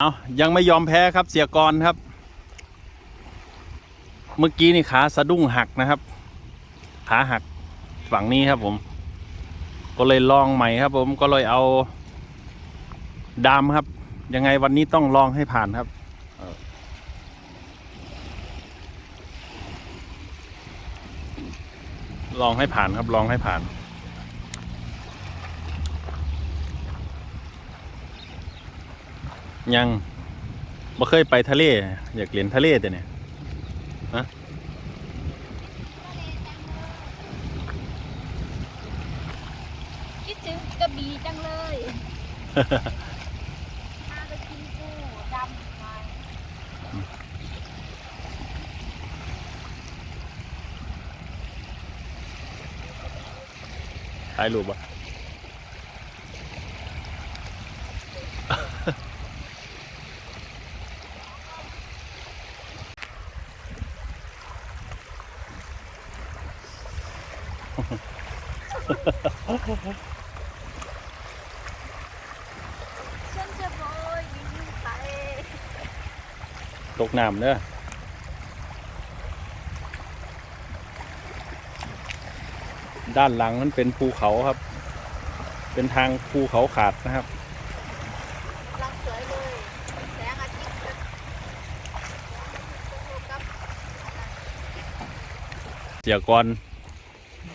เอายังไม่ยอมแพ้ครับเสียกรครับ เมื่อกี้นี่ขาสะดุ้งหักนะครับ ขาหักฝั่งนี้ครับผม ก็เลยลองใหม่ครับ ผมก็เลยเอา ดามครับ ยังไงวันนี้ต้องลองให้ผ่านครับลองให้ผ่านครับลองให้ผ่าน ยังบ่เคยไปทะเล อยากเรียนทะเลแต่เนี่ยคิดถึงกระบี่จังเลยมาไปกินปูดำหน่อยถ่ายรูปอ่ ฉันจะโบยบินไปตกน้ำเด้อด้านหลังนั้นเป็นภูเขาครับ เป็นทางภูเขาขาดนะครับลังสวยเลยแสงอาทิตย์เสียก่อน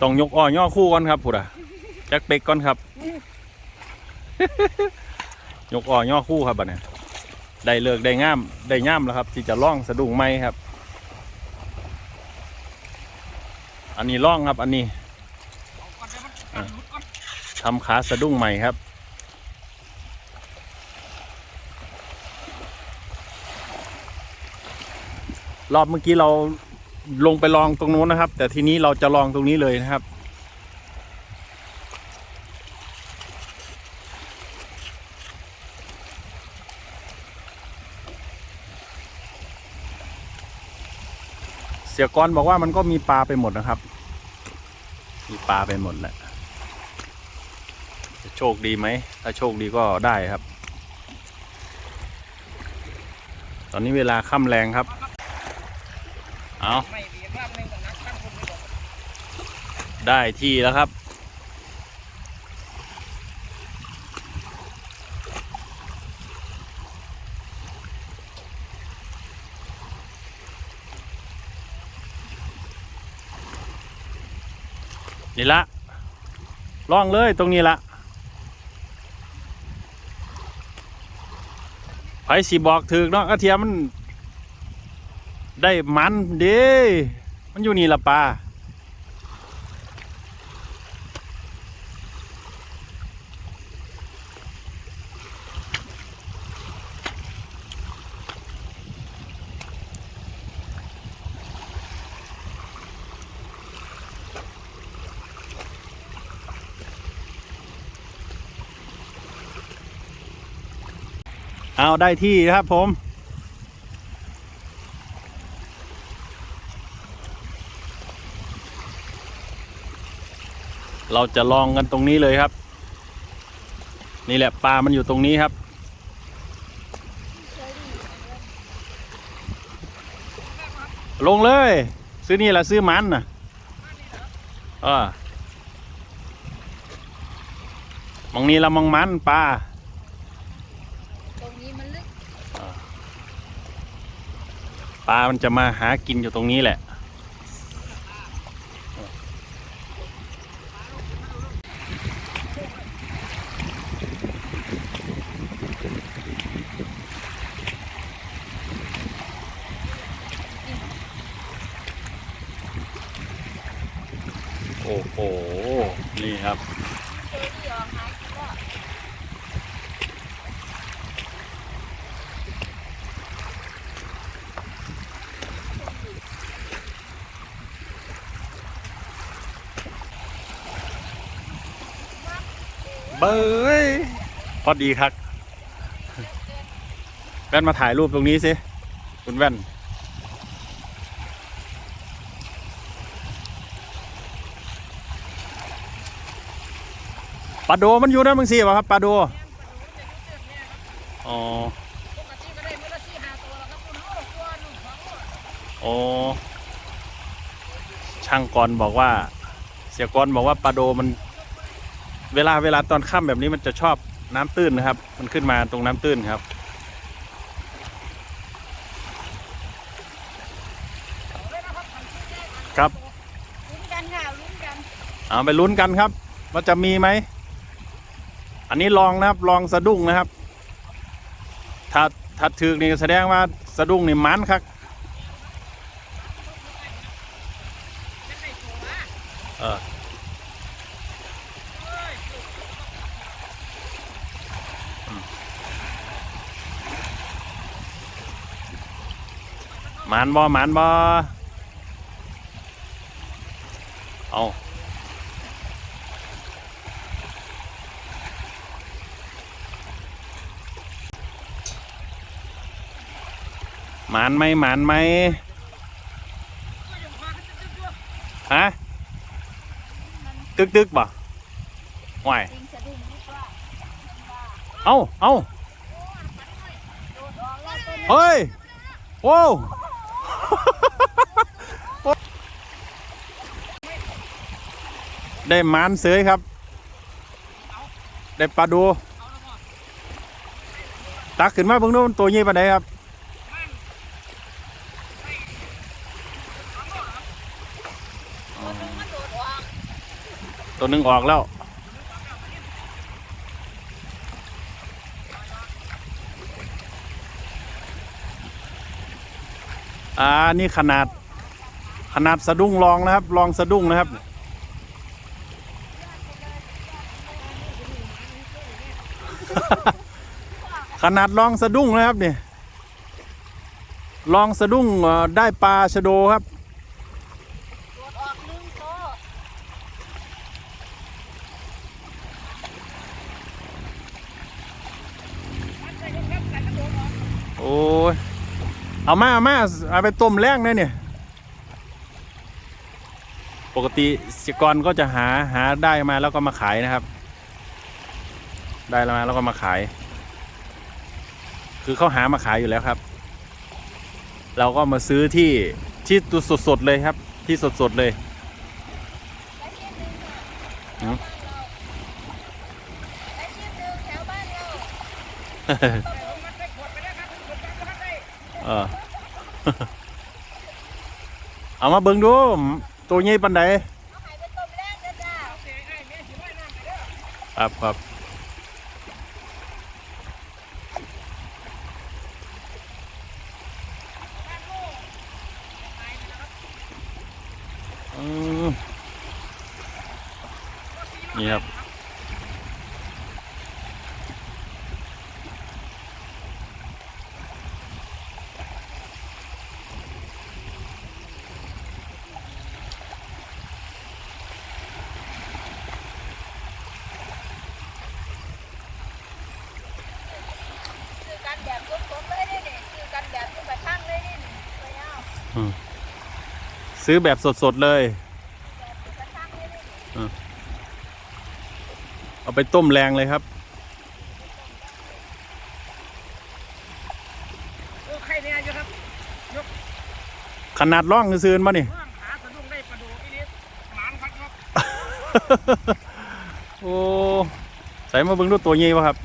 ต้องยกอ้อย่อคู่ก่อนครับพูดอะจักเป็กก่อนครับ ยกอ้อย่อคู่ครับบัดเนี้ยได้เลิกได้ง่ามได้ง่ามแล้วครับ ที่จะล่องสะดุ้งไหมครับ อันนี้ล่องครับ อันนี้ทำขาสะดุ้งใหม่ครับรอบเมื่อกี้เรา ลงไปลองตรงนู้นนะครับ แต่ทีนี้เราจะลองตรงนี้เลยนะครับ เสียกรบอกว่ามันก็มีปลาไปหมดนะครับ มีปลาไปหมดแหละจะโชคดีไหม ถ้าโชคดีก็ได้ครับ ตอนนี้เวลาค่ำแรงครับ เอาได้ที่แล้วครับ นี่ละล่องเลยตรงนี้ละไผสีบอกถึกเนาะกระเทียมมัน ได้มันเด้มันอยู่นี่ละปลาเอาได้ที่ครับผม เราจะลองกันตรงนี้เลยครับ นี่แหละปลามันอยู่ตรงนี้ครับ ลงเลย ซื้อนี่แหละซื้อมันน่ะเออมองนี้ละมองมันปลาตรงนี้มันลึกปลามันจะมาหากินอยู่ตรงนี้แหละ เบ้ยพอดีครับแว่นมาถ่ายรูปตรงนี้สิ คุณแว่น ปลาดูมันอยู่นะมึงสิวะครับปลาโด อ๋อโอ้ช่างกรบอกว่า เสียกรบอกว่าปลาโดมัน เวลาเวลาตอนค่ำแบบนี้มันจะชอบน้ำตื้นนะครับ มันขึ้นมาตรงน้ำตื้นครับ ครับลุ้นกันค่ะลุ้นกันเอาไปลุ้นกันครับ ว่าจะมีไหม อันนี้ลองนะครับลองสะดุ้งนะครับ ถ้าถ้าถือนี่แสดงว่าสะดุ้งนี่มันครับเอออืม หมันบอหมันบอเอาหมานไหมหมานไหมฮะตึกตึกบ่ห่วยจริงสะดุ้งนิดว่าเอ้าเอ้าโดดออกแล้วต้นเฮ้ยโอ้ว ได้มานเสยครับ ได้ปลาดู ตักขึ้นมาเพิ่งนู้นตัวยี่ปานใดครับตัวนึงมันโดดออกตัวหนึ่งออกแล้ว อ่า นี่ขนาด ขนาดสะดุ้งลองนะครับลองสะดุ้งนะครับ ขนาดลองสะดุ้งนะครับเนี่ยลองสะดุ้งได้ปลาชะโดครับโดดออกหนึ่งโตโอ้ยเอามาเอามาเอาไปต้มแรงนะเนี่ย ปกติสิกรก็จะหาหาได้มาแล้วก็มาขายนะครับ ได้แล้วมาแล้วก็มาขาย คือเขาหามาขายอยู่แล้วครับ เราก็มาซื้อที่ที่ตัวสดๆเลยครับ ที่สดๆเลยได้ชิ้นหนึ่งค่ะอืมได้ชิ้นหนึ่งแถวบ้านเราเออเอามาเบิ่งดูตัวใหญ่ปันใดเอาไข่ไปต้มแรงนะจ้าครับครับ นี่ครับซื้อกันแบบสดๆเลยนี่นี่ซื้อกันแบบที่แบบทั้งเลยนี่นี่ไปเอา ซื้อแบบสดๆเลยแบบที่แบบทั้งเลยนี่นี่เอาไปต้มแรงเลยครับโอ้ใครเนี่ยอยู่ครับขนาดร่องซื้อๆมานี่เรื่องหาสะดุ้งได้ประดูอีนี้หมานครับครับโอ้ใส่มาเบิ่งดูตัวใหญ่ปะครับ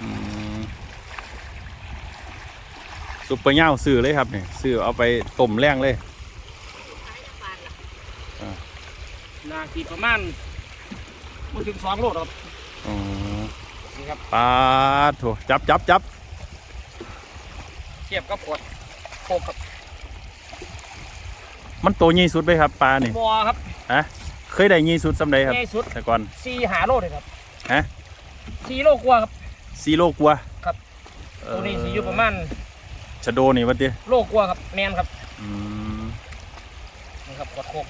อืม ซุปเปอร์เน่าซื้อเลยครับเนี่ยซื้อเอาไปต้มแรงเลยขายจังหวัดละนาทีประมาณไม่ถึงสองโลหรอกครับอ๋อนี่ครับปลาโถจับจับจับเทียบกับขวดโคกครับ มันตัวใหญ่สุดไหมครับปลานี่บัวครับฮะเคยได้ใหญ่สุดสำใดครับง่ายสุดแต่ก่อนสี่หาโลเลยครับฮะสี่โลกว่าครับซีโลกลัวครับเตัวนี้สีอยู่ประมาณ ชะโดนี่วะเตี้ยโลกว่าครับแมนครับอืมนี่ครับขวดโคก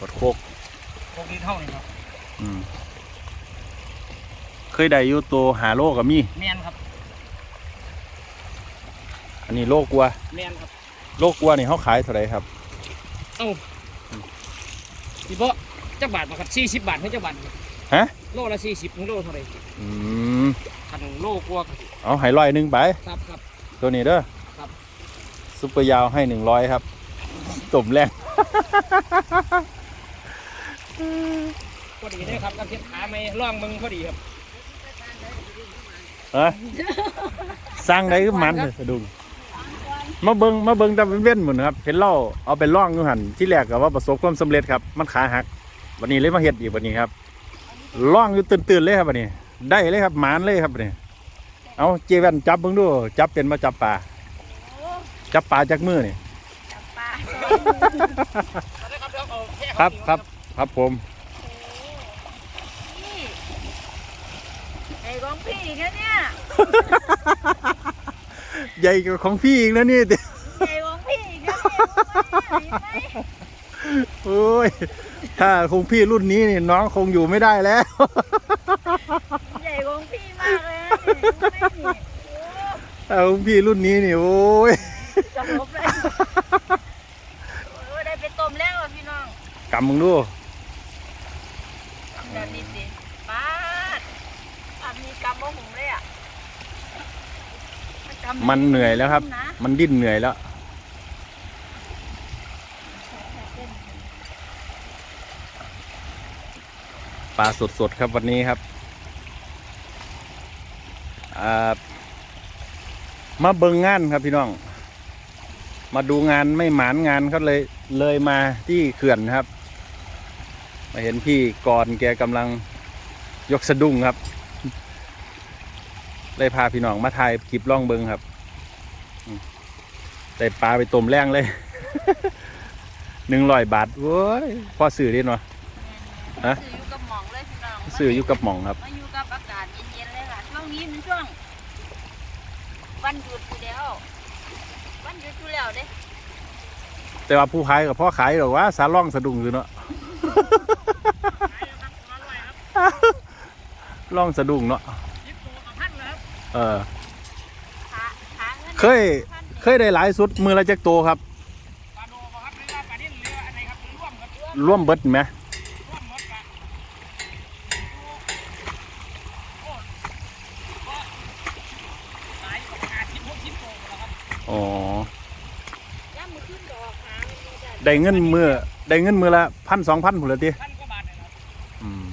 กดโคกโคกนี้เท่านี้ครับอืมเคยได้อยู่ตัวหาโลกับมีแมนครับอันนี้โลกลัวแมนครับโลกลัวนี่เขาขายเท่าไหร่ครับเอ้าพี่บ่จักบาทมาครับสี่สิบบาทให้จักบาทฮะโลละสี่สิบโลเท่าไหร่อืมคันโลกว่าครับเอาใหายร้อยหนึ่งไปครับครับ ตัวนี้เด้อครับ ซุปเปอร์ยาวให้หนึ่งร้อยครับตุ่มแรงพอดีเลยครับกับเทียบขาไม่ร่องมึงพอดีครับเออสร้างได้คือมันเลยสะดุ้งมาเบิงมาเบิงแต่เป็นเว้นหมดนะครับเห็นเล่าเอาไปล่องอยู่หันที่แรกก็ว่าประสบความสำเร็จครับ มันขาหัก วันนี้เลยมาเฮ็ดอีกวันนี้ครับล่องอยู่ตื่นๆเลยครับวันนี้ ได้เลยครับหมานเลยครับวันนี้ เอาเจแวนจับเบิ่งดู จับเป็นมาจับปลาโอ้จับปลาจากมือนี่ จับปลาครับครับครับผมนี่ไอ้ของพี่อีกนะเนี่ยใหญ่กว่าของพี่อีกนะนี่ไอ้ของพี่อีกนะเนี่ยรู้ไหมเห็นไหมโอ้ยถ้าคงพี่รุ่นนี้นี่น้องคงอยู่ไม่ได้แล้ว ใหญ่ของพี่มากเลยนะ เนี่ยรู้ไหมนี่โอ้ถ้าคงพี่รุ่นนี้นี่โอ้ยจะลบเลยโอ้ยได้ไปต้มแล้วอะพี่น้องกำมึงดูทำแบบนี้สิป้าดอันนี้กำมะหุงเลยอะกำมันเหนื่อยแล้วครับนะมันดิ้นเหนื่อยแล้วปลาสดๆครับวันนี้ครับอ่า มาเบิงงานครับพี่น้อง มาดูงานไม่หมานงานก็เลยเลยมาที่เขื่อนครับ มาเห็นพี่กรณ์แกกำลังยกสะดุ้งครับ เลยพาพี่น้องมาถ่ายคลิปล่องเบิงครับอืมได้ปลาไปต้มแรงเลยหนึ่งร้อยบาทโว้ยพอสื่อได้เนาะฮะซื้ออยู่กับหมองเลยพี่น้องสื่ออยู่กับหม่องครับ วงนี้มันช่วง วันหยุดอยู่แล้ว วันหยุดอยู่แล้วเด้แต่ว่าผู้ขายกับพ่อขายหรอกว่าสาล่องสะดุ้งอยู่เนาะล่องสะดุ้งเนาะยิบตัวกับพันนะครับเออหาหาเงินเคย เคยได้หลายสุดมือละจักโตวครับ ปลาโดบ่ครับหรือว่าปลาดิ้นเรืออะไรครับหรือร่วมกับร่วมร่วมเบิดไหมร่วมหมดกะโอ้ก็หลายกว่าห้าสิบหกสิบตัวแล้วครับ อ๋อ ย่ำ มือขึ้นดอกหามันมีแต่ได้เงินมือได้เงินมือละพันสองพันผุนละทีพันกว่าบาทเลยครับอืม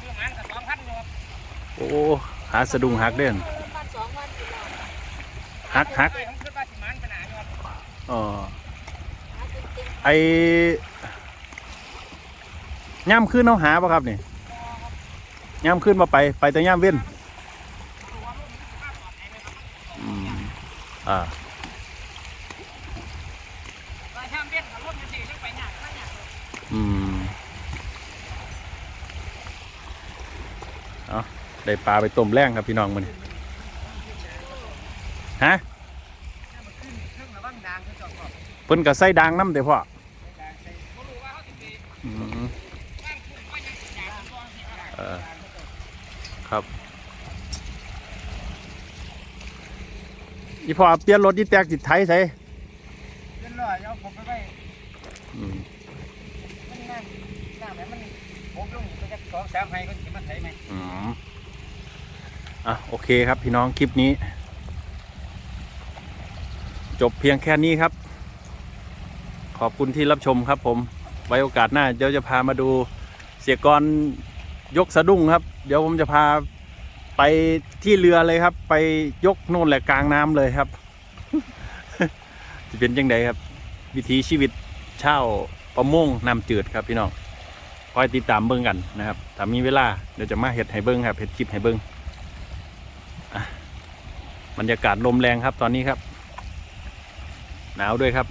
คือหมันกับสองพันเลยครับโอ้หาสะดุ้งหักเด่น พันสองพันอยู่แล้วหักหักใช่ผมคิดว่าสิหมันขนาดนี้ครับอ๋อหาเต็มไอย่ำขึ้นเอาหาป่ะครับนี่ย่ำขึ้นมาไปไปแต่ย่ำเว้นอืมอ่า รายช่าง เดกับรถมันสี่ยังไปหนักไปหนักเลยอืมเอาได้ปลาไปต้มแรงครับพี่น้องมันฮะเครื่องระวังดังก็จอดก่อนเพิ่นกับไส้ดังน้ำเด้อพ่อดังใส่ก็รู้ว่าเขาติดดีอืมบ้านคุณก็ยังอยากตัวที่อครับอีพ่อเปลี่ยนรถที่แตกจิตไทยใส่ อยเอาผมไปไว้อืมมันนั่นน้ำแบบมันผมลงไปจะสองสามไฮก็จะมาไถไหมอืมอะโอเคครับพี่น้องคลิปนี้ จบเพียงแค่นี้ครับ ขอบคุณที่รับชมครับผม ไว้โอกาสหน้าเดี๋ยวจะพามาดูเสียกรยกสะดุ้งครับ เดี๋ยวผมจะพาไปที่เรือเลยครับ ไปยกโน่นแหละกลางน้ำเลยครับ จะเป็นยังไงครับ วิถีชีวิตเช่าประมงน้ำจืดครับพี่น้องคอยติดตามเบิ้งกันนะครับถ้ามีเวลาเดี๋ยวจะมาเห็ดให้เบิ้งครับเห็ดคลิปให้เบิ้งอะบรรยากาศลมแรงครับตอนนี้ครับ หนาวด้วยครับ